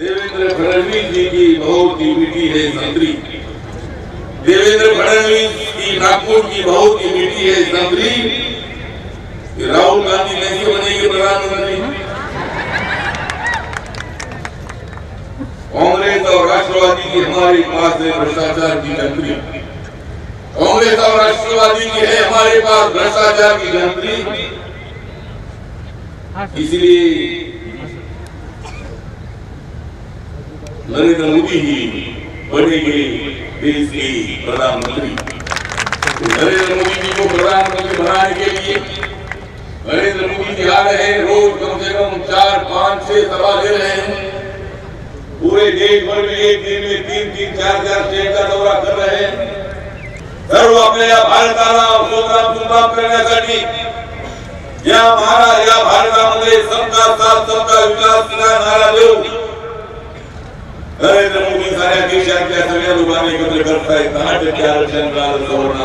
देवेंद्र फडणवीस जी की बहुत ही मीठी है संतरी। देवेंद्र फडणवीस की नागपुर की बहुत ही मीठी है संतरी। राहुल गांधी कैसे बनेंगे प्रधानमंत्री? कांग्रेस और राष्ट्रवादी की हमारे पास है भ्रष्टाचार की कंट्री कांग्रेस और राष्ट्रवादी की है हमारे पास भ्रष्टाचार की कंट्री इसलिए नरेंद्र मोदी ही बनेंगे देश के प्रधानमंत्री। नरेंद्र मोदी जी को प्रधानमंत्री बनाने के लिए नरेंद्र मोदी जी आ रहे हैं, रोज कम से कम चार, पाँच, छह सभा ले रहे हैं। पूरे देश भर में एक दिन में तीन तीन, चार चार स्टेट का दौरा कर रहे हैं। सर्व आपल्या भारताला संग्राम सुंग्राम करण्यासाठी या महारा या भारतामध्ये सबका साथ सबका विकास नारा देऊ। नरेंद्र मोदी साऱ्या देशातल्या सगळ्या लोकांना एकत्र करतायत दहा टक्के आरक्षण मिळालं सवर्ण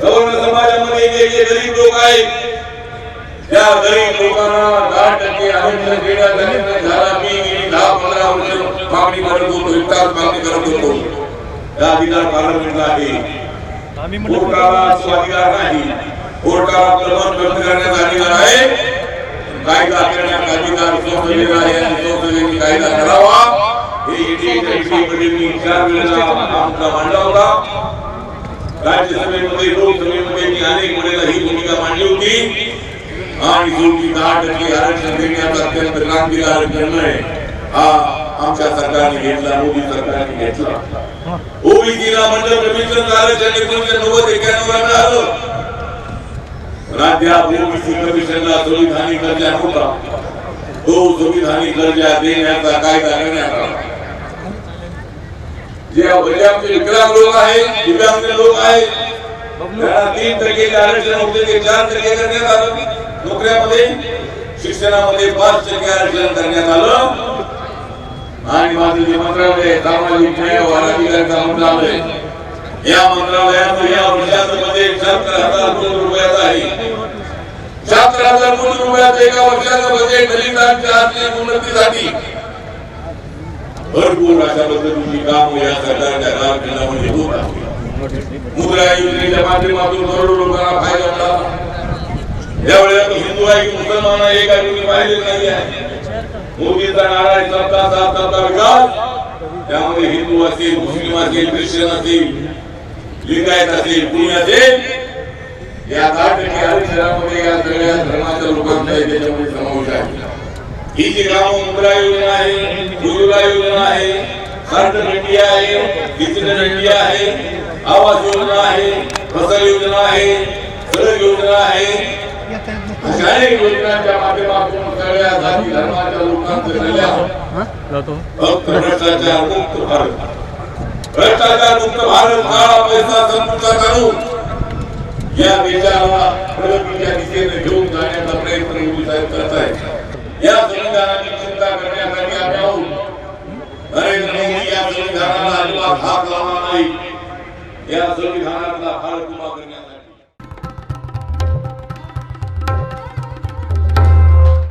सवर्ण समाजामध्ये जे गरीब लोक आहेत त्या गरीब लोकांना दहा टक्के आरक्षण निर्णय झाला मी दहा पंधरा वर्ष मागणी करत होतो विकास मागणी करत होतो. त्या अधिकार पार्लमेंटला आहे. कोर्टाला तो अधिकार नाही. कोर्टाला मत व्यक्त करण्याचा अधिकार आहे. कायदा करण्याचा अधिकार संसदेला आहे आणि संसदेने कायदा करावा. हे मी चार वेळेला आमचा मांडला होता राज्यसभेमध्ये लोकसभेमध्ये मी अनेक वेळेला ही भूमिका मांडली होती आणि दहा टक्के आरक्षण देण्याचा अत्यंत क्रांतिकारक निर्णय हा आमच्या सरकारने घेतला मोदी सरकारने घेतला ओबीसीला मंडळ कमिशन आरक्षण एकोणीशे नव्वद एक्क्याण्णव राज्यात ओबीसी कमिशनला संविधानिक दर्जा तो संविधानिक दर्जा देण्याचा कायदा करण्यात आला. जे म्हणजे आमचे विकलांग लोक आहेत दिव्यांग लोक आहेत. तीन टक्के आरक्षण होते ते चार टक्के करण्यात आलं. नोकऱ्यामध्ये शिक्षणामध्ये पाच टक्के आरक्षण करण्यात आलं. आणि माझं जे मंत्रालय सामाजिक न्याय व अधिकारांचा मंत्रालय. या मंत्रालयात या वर्षामध्ये शहात्तर हजार कोटी रुपयाचं आहे. शहात्तर हजार कोटी रुपयाचं एका वर्षाचं बजेट दलितांच्या आर्थिक उन्नतीसाठी भरपूर अशा पद्धतीची काम या सरकारच्या कारकिर्दीमध्ये होत आहे मुद्रा योजनेच्या माध्यमातून करोडो लोकांना फ़ायदा मिळाला यावेळेला तो हिंदू आहे की मुसलमान आहे एका तुम्ही पाहिले नाही आहे मोदीचा नारा सबका साथ सबका विकास। त्यामध्ये हिंदू असेल मुस्लिम असेल ख्रिश्चन असेल लिंगायत असेल कुणी असेल या दहा टक्के आरक्षणामध्ये या सगळ्या धर्माच्या लोकांचा त्याच्यामध्ये समावेश आहे ही जी ग्राम मुद्रा योजना आहे उज्ज्वला योजना आहे सार्टन आहे डिजिटल इंडिया आहे आवास योजना आहे फसल योजना आहे सडक योजना आहे. अशा अनेक योजनांच्या माध्यमातून सगळ्या जाती धर्माच्या लोकांचं कल्याण भ्रष्टाचार मुक्त भारत. भ्रष्टाचार मुक्त भारत काळा पैसा संपुष्टात आणून या देशाला प्रगतीच्या दिशेने घेऊन जाण्याचा प्रयत्न मोदी साहेब करत आहेत या संविधानाची चिंता करण्यासाठी आम्ही आहोत नरेंद्र मोदी या संविधानाला हात लावणार नाही. या संविधानातला भारत उभा करण्यासाठी.